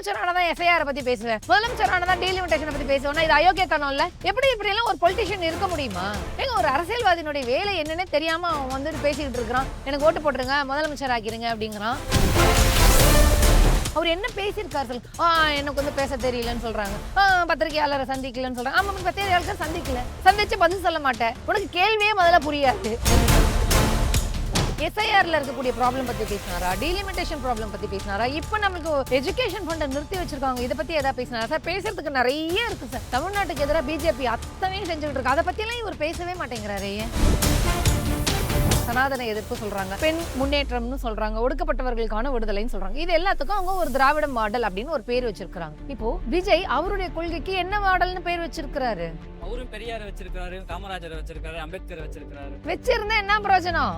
முதலமைச்சரான தான் எஸ்ஐஆர் பத்தி பேசுவேன் தான் டெய்லி டீலிமிட்டேஷனை பத்தி பேசுவேன் இது அயோக்கியத்தனம் இல்ல எப்படி இப்படி எல்லாம் ஒரு பொலிட்டிஷியன் இருக்க முடியுமா? ஏங்க ஒரு அரசியல்வாதியினுடைய வேலை என்னன்னே தெரியாம அவன் வந்துட்டு பேசிக்கிட்டு இருக்கிறான். எனக்கு ஓட்டு போட்டுருங்க முதலமைச்சர் ஆக்கிருங்க அப்படிங்கிறான். அவர் என்ன பேசியிருக்காரு சொல்லு? எனக்கு வந்து பேச தெரியலன்னு சொல்றாங்க. பத்திரிகையாளரை சந்திக்கலன்னு சொல்றாங்க. ஆமா பத்திரிகையாளர்கள் சந்திக்கல. சந்திச்சு பதில் சொல்ல மாட்டேன். உனக்கு கேள்வியே முதல்ல புரியாது. எஸ்ஐஆர்ல இருக்கக்கூடிய ப்ராப்ளம் பத்தி பேசினாரா? டீலிமிட்டேஷன் ப்ராப்ளம் பத்தி பேசினாரா? இப்போ நம்மளுக்கு எஜுகேஷன் ஃபண்டை நிறுத்தி வச்சிருக்காங்க. இதை பத்தி ஏதாவது பேசினாரா? சார் பேசுறதுக்கு நிறைய இருக்கு சார். தமிழ்நாட்டுக்கு எதிராக பிஜேபி அத்தனையும் செஞ்சுட்டு இருக்கு. அதை பத்தியெல்லாம் இவர் பேசவே மாட்டேங்கிறாரே. சனாதன எதிர்ப்பு சொல்றாங்க. பெண் முன்னேற்றம்னு சொல்றாங்க. ஒடுக்கப்பட்டவர்களுக்கான விடுதலைன்னு சொல்றாங்க. இது எல்லாத்துக்கும் அவங்க ஒரு திராவிட மாடல் அப்படின்னு ஒரு பேர் வச்சிருக்காங்க இப்போ விஜய் அவருடைய கொள்கைக்கு என்ன மாடல்னு பேர் வச்சிருக்கிறாரு? அவரும் பெரியார் வச்சிருக்காரு காமராஜர் வச்சிருக்காரு அம்பேத்கர் வச்சிருக்காரு வச்சிருந்தா என்ன பிரயோஜனம்?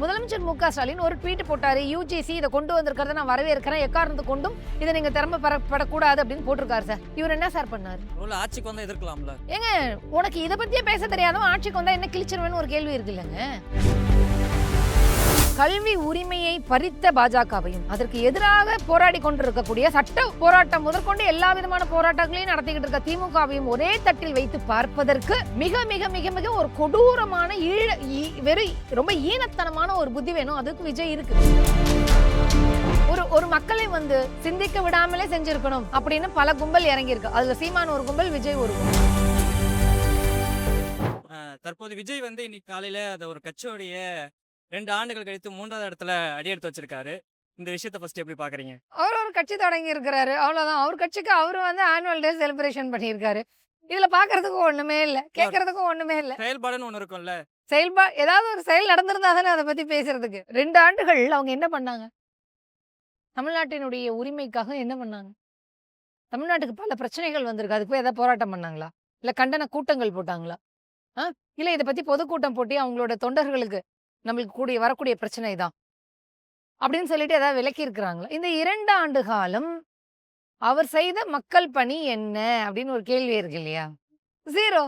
முதலமைச்சர் மு க ஸ்டாலின் ஒரு ட்வீட் போட்டாரு யூஜிசி இதை கொண்டு வந்திருக்கிறத நான் வரவேற்கிறேன் எக்காரணத்து கொண்டும் இதை நீங்க திறமை பெறப்படக்கூடாது அப்படின்னு போட்டிருக்காரு சார். இவர் என்ன சார் பண்ணாரு? உள்ள ஆட்சிக்கு வந்தா எதிர்க்கலாம்ல. ஏங்க உனக்கு இதை பத்தியே பேச தெரியாதவன் ஆட்சிக்கு வந்தா என்ன கிழிச்சிருவேன்னு ஒரு கேள்வி இருக்கு இல்லைங்க? கல்வி உரிமையை பறித்த பாஜகவையும் அதற்கு எதிராக போராடி கொண்டிருக்கக்கூடிய சட்ட போராட்டம் முதற்கொண்டு எல்லா விதமான போராட்டங்களையும் நடத்திக்கிட்டு இருக்க திமுகவையும் ஒரே தட்டில் வைத்து பார்ப்பதற்கு மிக மிக மிக மிக ஒரு கொடூரமான ஈழ ஈ- ரொம்ப ஈனத்தனமான ஒரு புத்தி வேணும். அதுக்கு விஜய் இருக்கு. ஒரு ஒரு மக்களை வந்து சிந்திக்க விடாமலே செஞ்சிருக்கணும் அப்படின்னு பல கும்பல் இறங்கியிருக்கு. அதுல சீமான் ஒரு கும்பல் விஜய் ஒரு கும்பல். தற்போது விஜய் வந்து இன்னைக்கு காலையில அந்த ஒரு கட்சியோடைய ரெண்டு ஆண்டுகள் கழித்து மூன்றாவது இடத்துல அடியெடுத்து வச்சிருக்காரு. இந்த விஷயத்த ஃபர்ஸ்ட் எப்படி பாக்குறீங்க? அவர் ஒரு கட்சி தொடங்கி இருக்கிறாரு அவ்வளவுதான். அவர் கட்சிக்கு அவர் வந்து ஆனுவல் டே செலிப்ரேஷன் பண்ணியிருக்காரு. இதுல பாக்குறதுக்கும் ஒண்ணுமே இல்ல. கேட்கறதுக்கும் ஒண்ணுமே இல்ல. செயல்பாடுன்னு ஒண்ணு இருக்கும்ல. செயல்பா ஏதாவது ஒரு செயல் நடந்திருந்தா தானே அதை பத்தி பேசுறதுக்கு. ரெண்டு ஆண்டுகள் அவங்க என்ன பண்ணாங்க? தமிழ்நாட்டினுடைய உரிமைக்காக என்ன பண்ணாங்க? தமிழ்நாட்டுக்கு பல பிரச்சனைகள் வந்திருக்கு. அதுக்கு போய் ஏதாவது போராட்டம் பண்ணாங்களா? இல்ல கண்டன கூட்டங்கள் போட்டாங்களா? ஆ? இல்ல இதை பத்தி பொதுக்கூட்டம் போட்டி அவங்களோட தொண்டர்களுக்கு நம்மளுக்கு கூடிய வரக்கூடிய பிரச்சனை தான் அப்படின்னு சொல்லிட்டு ஏதாவது விலக்கி இருக்கிறாங்களா இந்த இரண்டு ஆண்டு காலம் அவர் செய்த மக்கள் பணி என்ன? அப்படின்னு ஒரு கேள்வி இருக்கு இல்லையா? ஜீரோ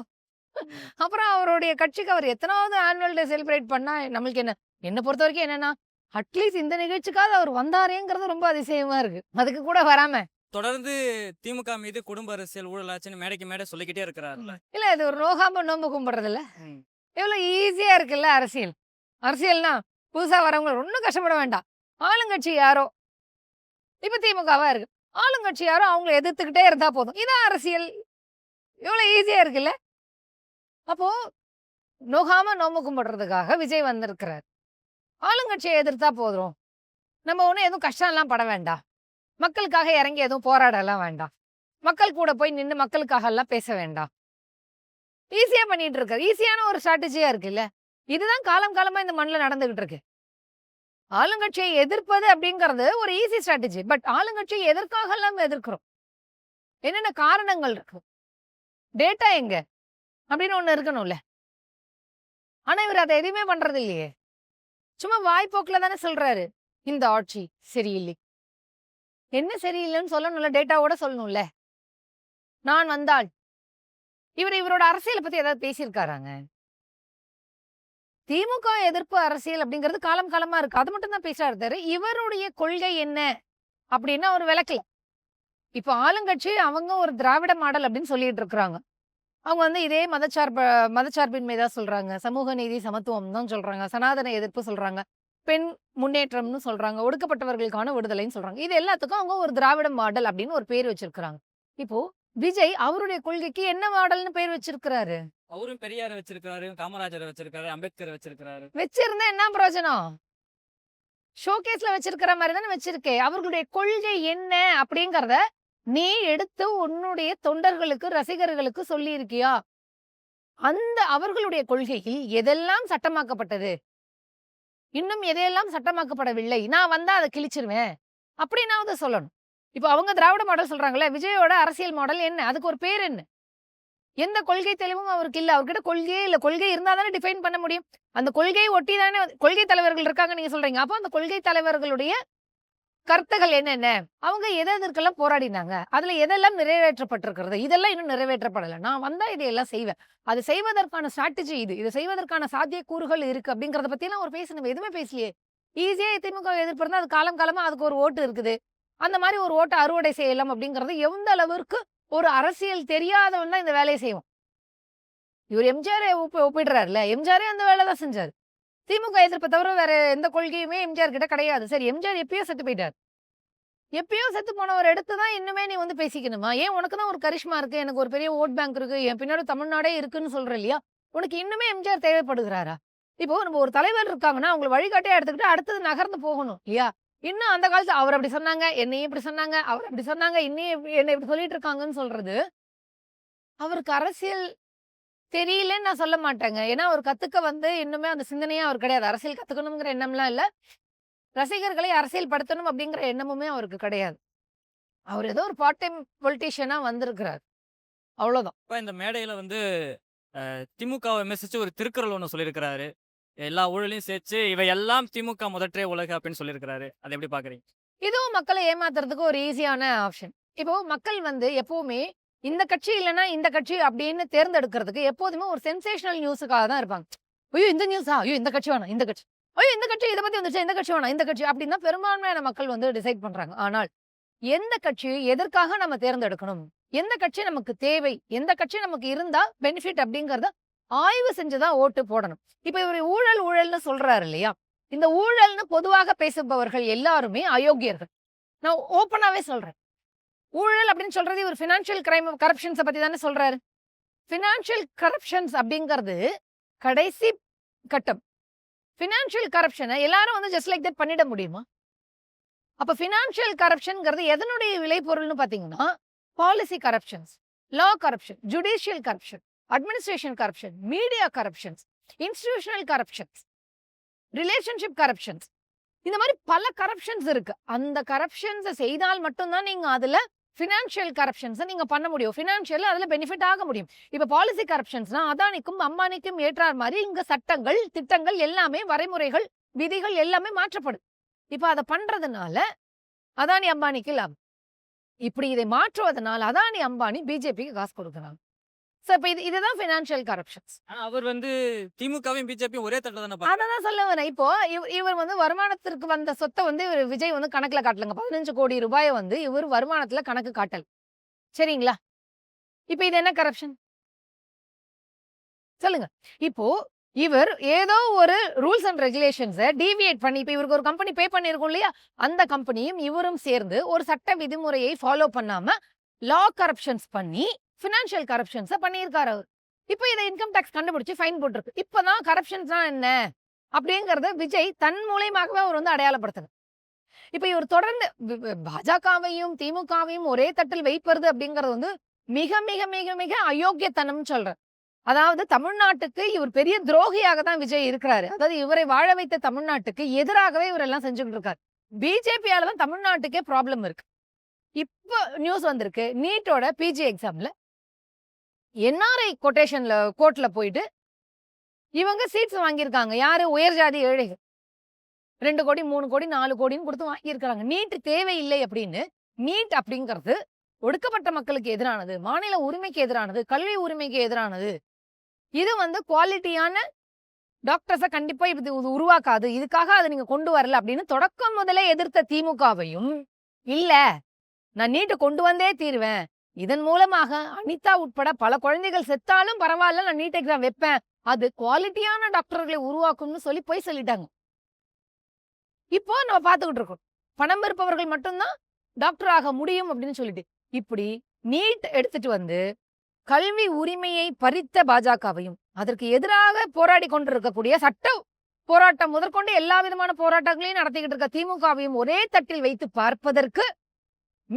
அப்புறம் அவருடைய கட்சிக்கு அவர் எத்தனாவது ஆனுவல் டே செலிப்ரேட் பண்ணா நம்மளுக்கு என்ன? என்னை பொறுத்த வரைக்கும் என்னன்னா அட்லீஸ்ட் இந்த நிகழ்ச்சிக்காவது அவர் வந்தாரேங்கிறது ரொம்ப அதிசயமா இருக்கு. அதுக்கு கூட வராம. தொடர்ந்து திமுக மீது குடும்ப அரசியல் ஊழலாச்சுன்னு மேடைக்கு மேடை சொல்லிக்கிட்டே இருக்கிறாருல. இல்ல இது ஒரு நோகாம நோம்பு கும்பிடுறது இல்ல. எவ்வளவு ஈஸியா இருக்குல்ல அரசியல். அரசியல்னா புதுசா வரவங்க ஒன்றும் கஷ்டப்பட வேண்டாம். ஆளுங்கட்சி யாரோ? இப்ப திமுகவா இருக்கு. ஆளுங்கட்சி யாரோ அவங்கள எதிர்த்துக்கிட்டே இருந்தா போதும். இதான் அரசியல். இவ்வளோ ஈஸியா இருக்குல்ல? அப்போ நோகாம நோம்பு கும்பிடுறதுக்காக விஜய் வந்திருக்கிறார். ஆளுங்கட்சியை எதிர்த்தா போதும். நம்ம ஒன்றும் எதுவும் கஷ்டம்லாம் பட வேண்டாம். மக்களுக்காக இறங்கி எதுவும் போராடலாம் வேண்டாம். மக்கள் கூட போய் நின்று மக்களுக்காக எல்லாம் பேச வேண்டாம். ஈஸியாக பண்ணிட்டு இருக்காரு. ஈஸியான ஒரு ஸ்ட்ராட்டஜியாக இருக்குல்ல? இதுதான் காலம் காலமா இந்த மண்ணில் நடந்துகிட்டு இருக்கு ஆளுங்கட்சியை எதிர்ப்பது அப்படிங்கிறது ஒரு ஈஸி ஸ்ட்ராட்டஜி பட் ஆளுங்கட்சியை எதற்காக எல்லாம் எதிர்க்கிறோம்? என்னென்ன காரணங்கள் இருக்கு? டேட்டா எங்க? அப்படின்னு ஒண்ணு இருக்கணும்ல. ஆனா இவர் அதை எதுவுமே பண்றது இல்லையே. சும்மா வாய்ப்போக்குல தானே சொல்றாரு. இந்த ஆட்சி சரியில்லை. என்ன சரியில்லைன்னு சொல்லணும்ல டேட்டாவோட சொல்லணும்ல. நான் வந்தால் இவர் இவரோட அரசியலை பத்தி ஏதாவது பேசியிருக்காராங்க? திமுக எதிர்ப்பு அரசியல் அப்படிங்கிறது காலம் காலமா இருக்கு. அது மட்டும் தான் பேசுறாரு தவிர இவருடைய கொள்கை என்ன அப்படின்னு அவர் விளக்கல. இப்ப ஆளுங்கட்சி அவங்க ஒரு திராவிட மாடல் அப்படின்னு சொல்லிட்டு இருக்கிறாங்க. அவங்க வந்து இதே மதச்சார்ப மதச்சார்பின்மை தான் சொல்றாங்க. சமூக நீதி சமத்துவம் தான் சொல்றாங்க. சனாதன எதிர்ப்பு சொல்றாங்க. பெண் முன்னேற்றம்னு சொல்றாங்க. ஒடுக்கப்பட்டவர்களுக்கான விடுதலைன்னு சொல்றாங்க. இது எல்லாத்துக்கும் அவங்க ஒரு திராவிட மாடல் அப்படின்னு ஒரு பேர் வச்சிருக்கிறாங்க. இப்போ விஜய் அவருடைய கொள்கைக்கு என்ன மாடல்னு பேர் வச்சிருக்கிறாரு? அவரும் பெரியார் வச்சிருக்காரு காமராஜர் வச்சிருக்காரு அம்பேத்கர் வச்சிருக்காரு வச்சிருந்தா என்ன பிரயோஜனம்? ஷோகேஸ்ல வச்சிருக்கிற மாதிரி தானே வச்சிருக்கே. அவர்களுடைய கொள்கை என்ன அப்படிங்கறத நீ எடுத்து உன்னுடைய தொண்டர்களுக்கு ரசிகர்களுக்கு சொல்லி இருக்கியா அந்த அவர்களுடைய கொள்கையில் எதெல்லாம் சட்டமாக்கப்பட்டது? இன்னும் எதையெல்லாம் சட்டமாக்கப்படவில்லை? நான் வந்தா அதை கிழிச்சிருவேன். அப்படின்னாவது சொல்லணும். இப்போ அவங்க திராவிட மாடல் சொல்றாங்கல்ல விஜயோட அரசியல் மாடல் என்ன? அதுக்கு ஒரு பேர் என்ன? எந்த கொள்கை தெளிவும் அவருக்கு இல்லை. அவர்கிட்ட கொள்கையே இல்லை. கொள்கை இருந்தால் தானே டிஃபைன் பண்ண முடியும். அந்த கொள்கையை ஒட்டி தானே கொள்கை தலைவர்கள் இருக்காங்க நீங்க சொல்றீங்க. அப்போ அந்த கொள்கை தலைவர்களுடைய கருத்துகள் என்னென்ன? அவங்க எதை எதற்கெல்லாம் போராடினாங்க? அதுல எதெல்லாம் நிறைவேற்றப்பட்டிருக்கிறது? இதெல்லாம் இன்னும் நிறைவேற்றப்படலை. நான் வந்தா இதையெல்லாம் செய்வேன். அது செய்வதற்கான ஸ்ட்ராட்டஜி இது. இதை செய்வதற்கான சாத்தியக்கூறுகள் இருக்கு அப்படிங்கிறத பத்தி எல்லாம் ஒரு பேசணும் எதுவுமே பேசலையே. ஈஸியா திமுக எதிர்ப்பு இருந்தால் அது காலம் காலமா அதுக்கு ஒரு ஓட்டு இருக்குது. அந்த மாதிரி ஒரு ஓட்டை அறுவடை செய்யலாம் அப்படிங்கிறது எந்த அளவிற்கு ஒரு அரசியல் தெரியாதவன் தான் இந்த வேலையை செய்வோம் இவர் எம்ஜிஆர் ஒப்பி ஒப்பிடுறாருல எம்ஜிஆரே அந்த வேலை தான் செஞ்சார். திமுக எதிர்ப்பை தவிர வேற எந்த கொள்கையுமே எம்ஜிஆர் கிட்ட கிடையாது. சரி எம்ஜிஆர் எப்பயோ செத்து போயிட்டார். எப்பயோ செத்து போனவர் எடுத்து தான் இன்னுமே நீ வந்து பேசிக்கணுமா? ஏன் உனக்கு தான் ஒரு கரிஷ்மா இருக்கு எனக்கு ஒரு பெரிய ஓட் பேங்க் இருக்கு என் பின்னாடி தமிழ்நாடே இருக்குன்னு சொல்ற இல்லையா? உனக்கு இன்னுமே எம்ஜிஆர் தேவைப்படுகிறாரா? இப்போ நம்ம ஒரு தலைவர் இருக்காங்கன்னா அவங்களை வழிகாட்டியா எடுத்துக்கிட்டு அடுத்தது நகர்ந்து போகணும் இல்லையா? இன்னும் அந்த காலத்துல அவர் அப்படி சொன்னாங்க என்னையும் இப்படி சொன்னாங்க அவர் அப்படி சொன்னாங்க இன்னும் என்னை இப்படி சொல்லிட்டு இருக்காங்கன்னு சொல்றது. அவருக்கு அரசியல் தெரியலன்னு நான் சொல்ல மாட்டேங்க. ஏன்னா அவர் கத்துக்க வந்து இன்னுமே அந்த சிந்தனையே அவர் கிடையாது. அரசியல் கத்துக்கணுங்கிற எண்ணம்லாம் இல்லை. ரசிகர்களை அரசியல் படுத்தணும் அப்படிங்கிற எண்ணமுமே அவருக்கு கிடையாது. அவர் ஏதோ ஒரு பார்ட் டைம் பொலிட்டீஷியனா வந்திருக்கிறார். அவ்வளவுதான். இப்போ இந்த மேடையில் வந்து திமுகவை விமர்சித்து ஒரு திருக்குறள் ஒன்று சொல்லியிருக்கிறாரு. எல்லா ஊழலையும் சேர்த்து இவை எல்லாம் திமுக முதற்றே உலக அப்படின்னு சொல்லியிருக்கிறாரு. அதை எப்படி பாக்குறீங்க? இதுவும் மக்களை ஏமாத்துறதுக்கு ஒரு ஈஸியான ஆப்ஷன். இப்போ மக்கள் வந்து எப்பவுமே இந்த கட்சி இல்லைன்னா இந்த கட்சி அப்படின்னு தேர்ந்தெடுக்கிறதுக்கு எப்போதுமே ஒரு சென்சேஷனல் நியூஸுக்காக தான் இருப்பாங்க. ஐயோ இந்த நியூஸா ஐயோ இந்த கட்சி வேணாம் இந்த கட்சி. ஐயோ இந்த கட்சி இதை பத்தி வந்துச்சு இந்த கட்சி வேணாம் இந்த கட்சி அப்படின்னு தான் பெரும்பான்மையான மக்கள் வந்து டிசைட் பண்றாங்க. ஆனால் எந்த கட்சி எதற்காக நம்ம தேர்ந்தெடுக்கணும்? எந்த கட்சி நமக்கு தேவை? எந்த கட்சி நமக்கு இருந்தா பெனிஃபிட் அப்படிங்கறத ஆய்வு செஞ்சுதான் ஓட்டு போடணும். இப்ப இவர் ஊழல் ஊழல்னு சொல்றாரு இல்லையா? இந்த ஊழல்னு பொதுவாக பேசுபவர்கள் எல்லாருமே அயோக்கியர்கள். நான் ஓப்பனாவே சொல்றேன். ஊழல் அப்படின்னு சொல்றது இவர் ஃபினான்ஷியல் கிரைம் கரப்ஷன்ஸை பத்தி தானே சொல்றாரு. ஃபினான்ஷியல் கரப்ஷன்ஸ் அப்படிங்கிறது கடைசி கட்டம். ஃபினான்ஷியல் கரப்ஷனை எல்லாரும் வந்து ஜஸ்ட் லைக் தட் பண்ணிட முடியுமா? அப்ப ஃபினான்ஷியல் கரப்ஷன்ங்கிறது எதனுடைய விளைபொருள்னு பாத்தீங்கன்னா policy corruptions law corruption judicial corruption administration corruption media corruptions institutional corruptions relationship corruptions இந்த மாதிரி பல கரப்ஷன்ஸ் இருக்கு. அந்த கரப்ஷன்ஸை செய்தால் மட்டும்தான் நீங்க அதுல ஃபினான்ஷியல் கரப்ஷன்ஸை நீங்க பண்ண முடியும். ஃபினான்ஷியல் அதுல பெனிஃபிட் ஆக முடியும். இப்ப பாலிசி கரப்ஷன்ஸ்னா அதானிக்கும் அம்பானிக்கும் ஏற்றார் மாதிரி இங்க சட்டங்கள் திட்டங்கள் எல்லாமே வரைமுறைகள் விதிகள் எல்லாமே மாற்றப்படும். இப்ப அதை பண்றதுனால அதானி அம்பானிக்கு லாபம். இப்படி இதை மாற்றுவதனால அதானி அம்பானி பிஜேபிக்கு காசு கொடுக்குறாங்க. சோ இப்ப இது இதுதான் ஃபினான்ஷியல் கரப்ஷன்ஸ் அவர் வந்து திமுகவையும் பிஜேபியும் ஒரே தட்டில் தானே பார்க்க அதான் சொல்ல வரேன். இப்போ இவ- இவர் வந்து வருமானத்திற்கு வந்த சொத்தை வந்து இவர் விஜய் வந்து கணக்குல காட்டலங்க. பதினஞ்சு கோடி ரூபாயை வந்து இவர் வருமானத்துல கணக்கு காட்டல். சரிங்களா? இப்போ இது என்ன கரப்ஷன் சொல்லுங்க. இப்போ இவர் ஏதோ ஒரு ரூல்ஸ் அண்ட் ரெகுலேஷன்ஸை டீவியேட் பண்ணி இப்போ இவருக்கு ஒரு கம்பெனி பே பண்ணியிருக்கோம் இல்லையா? அந்த கம்பெனியும் இவரும் சேர்ந்து ஒரு சட்ட விதிமுறையை ஃபாலோ பண்ணாம லா கரப்ஷன்ஸ் பண்ணி ஃபினான்ஷியல் கரப்ஷன்ஸை பண்ணியிருக்காரு அவர். இப்போ இதை இன்கம் டேக்ஸ் கண்டுபிடிச்சு ஃபைன் போட்டிருக்கு. இப்போதான் கரப்ஷன்ஸ்னா என்ன? அப்படிங்கறத விஜய் தன் மூலியமாகவே அவர் வந்து அடையாளப்படுத்தணும் இப்ப இவர் தொடர்ந்து பாஜகவையும் திமுகவையும் ஒரே தட்டில் வைப்பது அப்படிங்கறது வந்து மிக மிக மிக மிக அயோக்கியத்தனம் சொல்றேன். அதாவது தமிழ்நாட்டுக்கு இவர் பெரிய துரோகியாக தான் விஜய் இருக்கிறாரு. அதாவது இவரை வாழ வைத்த தமிழ்நாட்டுக்கு எதிராகவே இவர் எல்லாம் செஞ்சுக்கிட்டு இருக்காரு. பிஜேபியால தான் தமிழ்நாட்டுக்கே ப்ராப்ளம் இருக்கு. இப்போ நியூஸ் வந்திருக்கு. நீட்டோட பிஜி எக்ஸாம்ல என்ஆர்ஐ கொட்டேஷன்ல கோர்ட்ல போயிட்டு இவங்க சீட்ஸ் வாங்கியிருக்காங்க. யாரு? உயர் ஜாதி ஏழைகள். ரெண்டு கோடி மூணு கோடி நாலு கோடின்னு கொடுத்து வாங்கியிருக்கிறாங்க. நீட் தேவையில்லை அப்படின்னு நீட் அப்படிங்கிறது ஒடுக்கப்பட்ட மக்களுக்கு எதிரானது மாநில உரிமைக்கு எதிரானது கல்வி உரிமைக்கு எதிரானது. இது வந்து குவாலிட்டியான டாக்டர்ஸை கண்டிப்பா இது இது உருவாக்காது. இதுக்காக அதை நீங்க கொண்டு வரல அப்படின்னு தொடக்கம் முதலே எதிர்த்த திமுகவையும் இல்ல நான் நீட்டு கொண்டு வந்தே தீருவேன். இதன் மூலமாக அனிதா உட்பட பல குழந்தைகள் செத்தாலும் பரவாயில்ல நான் நீட் எக்ஸாம் வைப்பேன். அது குவாலிட்டியான டாக்டர்களை உருவாக்கும்னு சொல்லி போய் சொல்லிட்டாங்க. இப்போ நம்ம பார்த்துக்கிட்டு இருக்கோம். பணம் இருப்பவர்கள் மட்டும்தான் டாக்டர் ஆக முடியும் அப்படின்னு சொல்லிட்டு. இப்படி நீட் எடுத்துட்டு வந்து கல்வி உரிமையை பறித்த பாஜகவையும் அதற்கு எதிராக போராடி கொண்டிருக்கக்கூடிய சட்ட போராட்டம் முதற்கொண்டு எல்லா விதமான போராட்டங்களையும் நடத்திக்கிட்டு இருக்க திமுகவையும் ஒரே தட்டில் வைத்து பார்ப்பதற்கு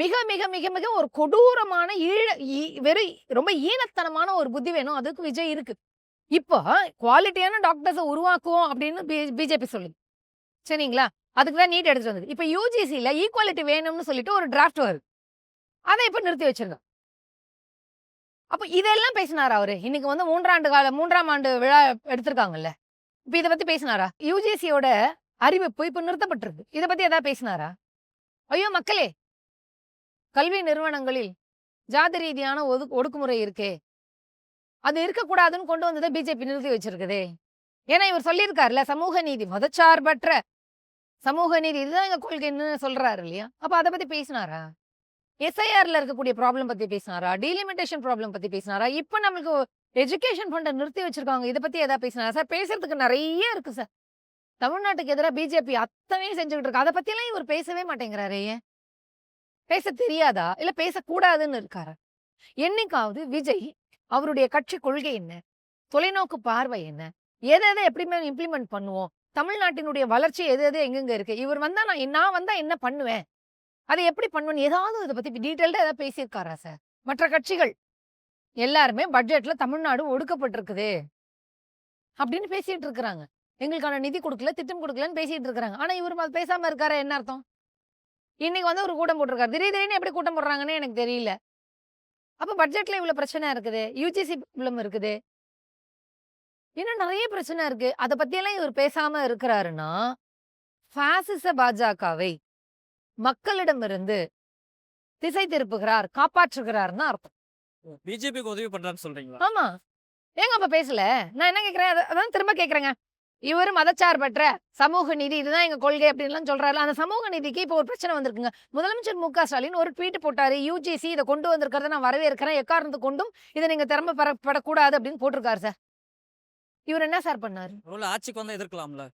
மிக மிக மிக மிக ஒரு கொடூரமான ஈழ வெறும் ரொம்ப ஈனத்தனமான ஒரு புத்தி வேணும். அதுக்கு விஜய் இருக்கு. இப்போ குவாலிட்டியான டாக்டர்ஸை உருவாக்குவோம் அப்படின்னு பிஜேபி சொல்லுது. சரிங்களா? அதுக்கு தான் நீட் எடுத்துட்டு வந்தது. இப்போ யூஜிசியில் ஈக்குவாலிட்டி வேணும்னு சொல்லிட்டு ஒரு டிராஃப்ட் வருது. அதை இப்போ நிறுத்தி வச்சிருக்கோம் அப்போ இதெல்லாம் பேசினாரா அவரு? இன்னைக்கு வந்து மூன்றாண்டு கால மூன்றாம் ஆண்டு விழா எடுத்திருக்காங்கல்ல. இப்போ இதை பத்தி பேசினாரா? யூஜிசியோட அறிவிப்பு இப்போ நிறுத்தப்பட்டிருக்கு. இதை பத்தி ஏதாவது பேசினாரா? ஐயோ மக்களே கல்வி நிறுவனங்களில் ஜாதி ரீதியான ஒது ஒடுக்குமுறை இருக்கே. அது இருக்கக்கூடாதுன்னு கொண்டு வந்ததை பிஜேபி நிறுத்தி வச்சிருக்குதே. ஏன்னா இவர் சொல்லியிருக்காருல்ல சமூக நீதி மதச்சார்பற்ற சமூக நீதி. இதுதான் எங்க கொள்கைன்னு சொல்றாரு இல்லையா? அப்ப அதை பத்தி பேசினாரா? எஸ்ஐஆர்ல இருக்கக்கூடிய ப்ராப்ளம் பத்தி பேசினாரா? டீலிமிட்டேஷன் ப்ராப்ளம் பத்தி பேசினாரா? இப்ப நம்மளுக்கு எஜுகேஷன் ஃபண்டை நிறுத்தி வச்சிருக்காங்க. இதை பத்தி ஏதாவது பேசினாரா? சார் பேசுறதுக்கு நிறைய இருக்கு சார். தமிழ்நாட்டுக்கு எதிராக பிஜேபி அத்தனையும் செஞ்சுக்கிட்டு இருக்கு. அதை பத்தியெல்லாம் இவர் பேசவே மாட்டேங்கிறாரே ஏன்? பேச தெரியாதா? இல்ல பேசக்கூடாதுன்னு இருக்காரா? என்னைக்காவது விஜய் அவருடைய கட்சி கொள்கை என்ன? தொலைநோக்கு பார்வை என்ன? எதை எதை எப்படிமே இம்ப்ளிமெண்ட் பண்ணுவோம்? தமிழ்நாட்டினுடைய வளர்ச்சி எது எது எங்கெங்க இருக்கு? இவர் வந்தா நான் நான் வந்தா என்ன பண்ணுவேன்? அதை எப்படி பண்ணுவேன் ஏதாவது இதை பத்தி டீட்டெயில்டா ஏதாவது பேசியிருக்காரா சார் மற்ற கட்சிகள் எல்லாருமே பட்ஜெட்ல தமிழ்நாடு ஒடுக்கப்பட்டிருக்குது அப்படின்னு பேசிட்டு இருக்கிறாங்க. எங்களுக்கான நிதி கொடுக்கல திட்டம் கொடுக்கலன்னு பேசிட்டு இருக்காங்க ஆனா இவர் அது பேசாம இருக்காரா என்ன அர்த்தம்? இன்னைக்கு வந்து ஒரு கூட்டம் போட்டிருக்காரு. திடீர் திடீர்னு எப்படி கூட்டம் போடுறாங்கன்னு எனக்கு தெரியல. அப்ப பட்ஜெட்ல இவ்வளவு பிரச்சனை இருக்குது. யூஜிசி ப்ராப்ளம் இருக்குது. இன்னும் நிறைய பிரச்சனை இருக்கு. அதை பத்தியெல்லாம் இவர் பேசாம இருக்கிறாருன்னா பாசிச பாஜகவை மக்களிடமிருந்து திசை திருப்புகிறார் காப்பாற்றுகிறார்னு அர்த்தம். பிஜேபிக்கு உதவி பண்றான்னு சொல்றீங்களா? ஆமா. ஏங்க அப்ப பேசல? நான் என்ன கேக்குறேன் அத- அதான் திரும்ப கேக்குறேங்க இவர் மதச்சார்பற்ற சமூக நீதி இதுதான் எங்க கொள்கை அப்படின்லாம் சொல்றாரு அந்த சமூக நீதிக்கு இப்போ ஒரு பிரச்சனை வந்திருக்குங்க. முதலமைச்சர் மு க. ஸ்டாலின் ஒரு ட்வீட் போட்டாரு. யூஜிசி இதை கொண்டு வந்திருக்கிறத நான் வரவேற்கிறேன். எக்காரணத்து கொண்டும் இதை நீங்க திறமை பெறப்படக்கூடாது அப்படின்னு போட்டிருக்காரு சார். இவர் என்ன சார் பண்ணாரு? ஆட்சிக்கு வந்தா எதிர்க்கலாம்ல.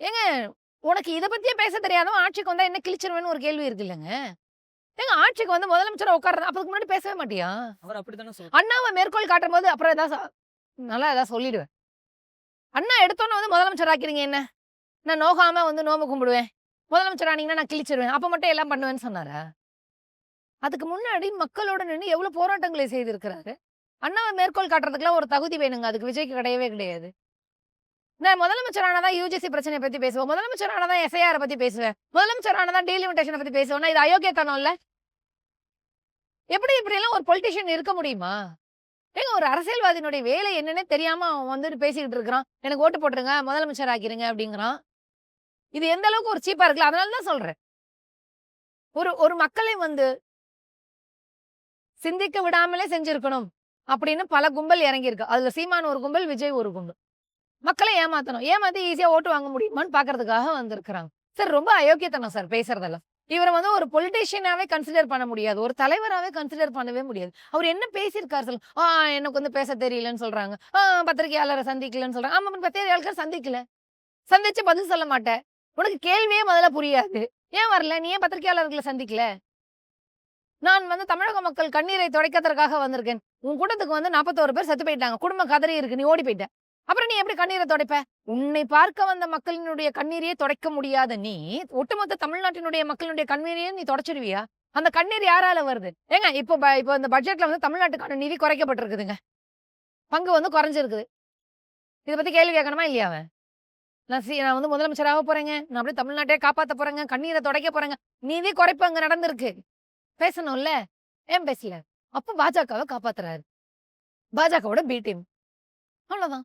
ஏங்க உனக்கு இதை பத்தியே பேச தெரியாதவன் ஆட்சிக்கு வந்தா என்ன கிழிச்சிருவேன்னு ஒரு கேள்வி இருக்கு இல்லைங்க. ஏங்க ஆட்சிக்கு வந்து முதலமைச்சர் உட்கார்றது? அப்பதுக்கு முன்னாடி பேசவே மாட்டியா? அவர் அப்படித்தானே அண்ணாவை மேற்கோள் காட்டும் போது அப்புறம் ஏதாவது நல்லா ஏதாவது சொல்லிடுவேன். அண்ணா எடுத்தோன்னு வந்து முதலமைச்சர் ஆக்கிறீங்க என்ன? நான் நோகாம வந்து நோம்பு கும்பிடுவேன். முதலமைச்சர் ஆனீங்கன்னா நான் கிழிச்சிருவேன். அப்போ மட்டும் எல்லாம் பண்ணுவேன்னு சொன்னாரா? அதுக்கு முன்னாடி மக்களோட நின்று எவ்வளோ போராட்டங்களை செய்திருக்கிறாரு? அண்ணாவை மேற்கோள் காட்டுறதுக்குலாம் ஒரு தகுதி வேணுங்க. அதுக்கு விஜய்க்கு கிடையவே கிடையாது. நான் முதலமைச்சர் ஆனதான் யூஜிசி பிரச்சனையை பற்றி பேசுவோம் முதலமைச்சர் ஆனதான் எஸ்ஐஆரை பற்றி பேசுவேன். முதலமைச்சர் ஆனதான் டீலிமிட்டேஷனை பற்றி பேசுவேன்னா இது அயோக்கியத்தனம் இல்லை? எப்படி இப்படியெல்லாம் ஒரு பொலிட்டிஷியன் இருக்க முடியுமா? ஏங்க ஒரு அரசியல்வாதியினுடைய வேலை என்னன்னே தெரியாம அவன் வந்துட்டு பேசிக்கிட்டு இருக்கிறான். எனக்கு ஓட்டு போட்டுருங்க முதலமைச்சர் ஆக்கிருங்க அப்படிங்கிறான். இது எந்த அளவுக்கு ஒரு சீப்பா இருக்குல்ல அதனால தான் சொல்றேன். ஒரு ஒரு மக்களை வந்து சிந்திக்க விடாமலே செஞ்சிருக்கணும் அப்படின்னு பல கும்பல் இறங்கியிருக்கு. அதுல சீமான் ஒரு கும்பல் விஜய் ஒரு கும்பல். மக்களை ஏமாத்தணும். ஏமாத்தி ஈஸியா ஓட்டு வாங்க முடியுமான்னு பாக்குறதுக்காக வந்திருக்கிறாங்க. சார் ரொம்ப அயோக்கியத்தனம் சார் பேசுறதெல்லாம். இவரை வந்து ஒரு பொலிட்டீஷியனாவே கன்சிடர் பண்ண முடியாது. ஒரு தலைவராகவே கன்சிடர் பண்ணவே முடியாது. அவர் என்ன பேசியிருக்காரு சொல்ல ஆ எனக்கு வந்து பேச தெரியலன்னு சொல்றாங்க. ஆ பத்திரிகையாளரை சந்திக்கலன்னு சொல்றாங்க. ஆமா பத்திரிகையாளர் சந்திக்கல. சந்திச்சு பதில் சொல்ல மாட்டேன். உனக்கு கேள்வியே முதல்ல புரியாது. ஏன் வரல? நீ ஏன் பத்திரிகையாளர்களை சந்திக்கல? நான் வந்து தமிழக மக்கள் கண்ணீரை துடைக்கிறதுக்காக வந்திருக்கேன். உன் கூட்டத்துக்கு வந்து நாற்பத்தோரு பேர் செத்து போயிட்டாங்க. குடும்ப கதறி இருக்கு. நீ ஓடி போயிட்ட. அப்புறம் நீ எப்படி கண்ணீரை துடைப்ப? உன்னை பார்க்க வந்த மக்களினுடைய கண்ணீரையே துடைக்க முடியாத நீ ஒட்டுமொத்த தமிழ்நாட்டினுடைய மக்களினுடைய கண்ணீரையே நீ தொடச்சிடுவியா? அந்த கண்ணீர் யாரால வருது? ஏங்க இப்போ ப- இப்போ இந்த பட்ஜெட்ல வந்து தமிழ்நாட்டுக்கான நிதி குறைக்கப்பட்டிருக்குதுங்க. பங்கு வந்து குறைஞ்சிருக்குது. இதை பத்தி கேள்வி கேட்கணுமா இல்லையா அவன்? நான் சி நான் வந்து முதலமைச்சராக போறேங்க. நான் அப்படியே தமிழ்நாட்டையே காப்பாத்த போறேங்க. கண்ணீரை துடைக்க போறேங்க. நிதி குறைப்பு அங்க நடந்திருக்கு. பேசணும்ல? ஏன் பேசல? அப்ப பாஜகவை காப்பாத்துறாரு. பாஜகவோட பி டீம் அவ்வளவுதான்.